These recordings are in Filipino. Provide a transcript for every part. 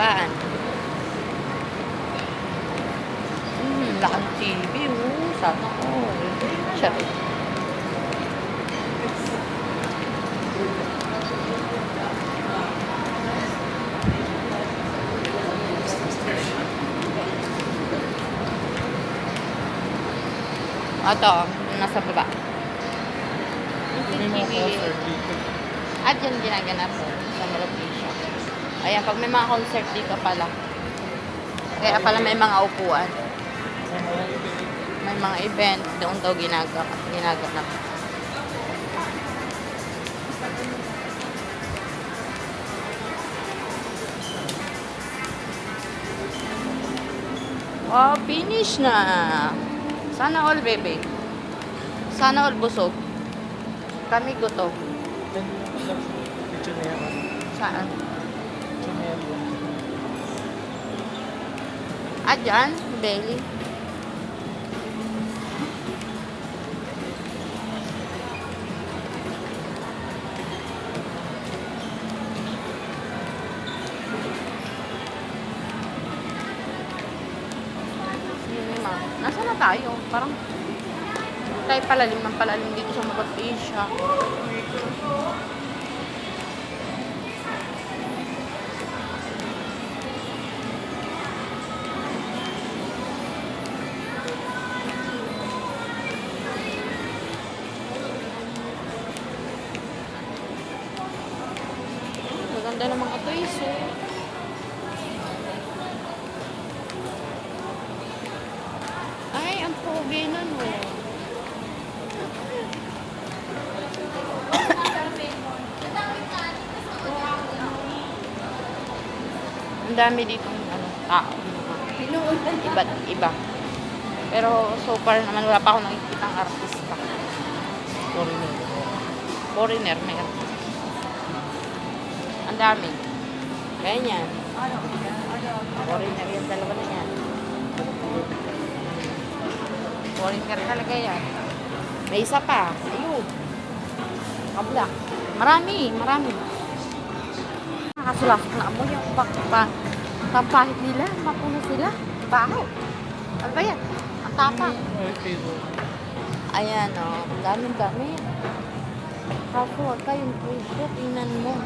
kahabaan. Hmm, lakang TV, oh. Sana all. Charot. Ito, nasa baba. May mga concert dito. At yun ginaganap sa Malaysia. Ayan, pag may mga concert dito pala. Kaya pala may mga upuan. May mga event. Doon daw ginagawa, ginaganap. Oh, finish na. Sana all, baby. Sana all busog. Kami gutom. Saan? Ah, dyan? Cinema. Nasaan na tayo? Parang tayo palalim ng palalim dito sa Mabag Asia. Maganda ng mga toys, oh. Ay, ang pogi nun, oh. Ang dami dito ano, tao. Iba't iba. Pero so far naman wala pa ako nakikita ang artista. Foreigner. Foreigner, meron. Ang dami. Ganyan. Foreigner yan, dalawa na yan. Foreigner talaga yan. May isa pa. Ayun. Kabla. Marami, marami. Nakasulasok na amoy yung pa, pa, kapahit nila. Mapuno sila. Baho. Ano ba yan? Ang tapang. Ayan, oh. Ang daming dami. Kaso, wag kayong presyo. Tingnan mo.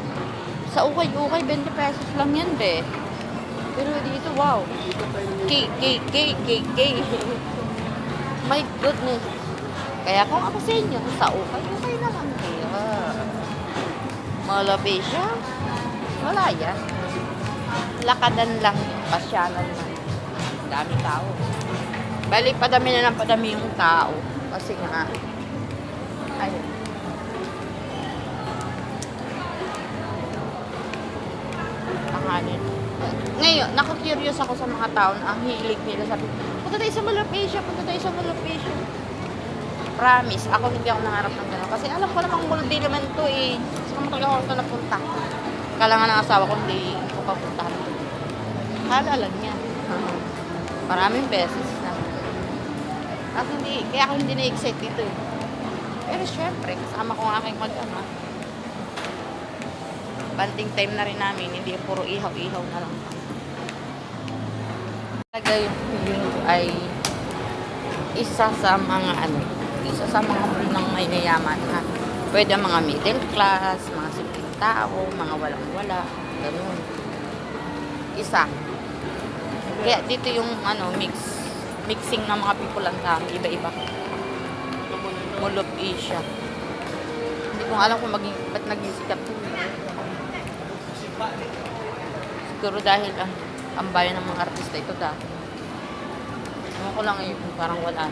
Sa ukay-ukay, 20 pesos lang yan, be. Pero dito, wow. K, K, K, K, K. My goodness. Kaya kung ako sa inyo, sa ukay-ukay naman kayo. Malabi siya. Wala yan. Lakadan lang, pasyalan lang. Ang dami tao. Bali, padami na ng padami yung tao. Kasi nga, ayun. Pangalan. Ngayon, naku-curious ako sa mga tao na ang hilig nila. Sabi, punta tayo sa Malapecia, punta tayo sa Malapecia. Promise, ako hindi ako nangarap ng gano'n. Kasi alam ko namang multi naman to eh. Saan mo talaga ako ito napunta? Kala nga ng asawa ko, hindi ko papuntahan. Kala lang yan. Maraming beses na. At hindi, kaya ako hindi na-excite dito eh. Pero syempre, kasama ko ang aking mag-ama. Banting time na rin namin, hindi puro ihaw-ihaw na lang. Talaga yung ay isa sa mga ano, isa sa mga unang may mayaman ha. Pwede mga middle class, mga simpleng tao, mga walang-wala, ganun. Isa. Kaya dito yung ano, mix mixing ng mga people ang dami, iba-iba. Mulog Asia. Hindi ko alam kung maging, ba't naging sikat. Siguro dahil ah, ang bayan ng mga artista ito dati. Ano ko lang eh, parang wala.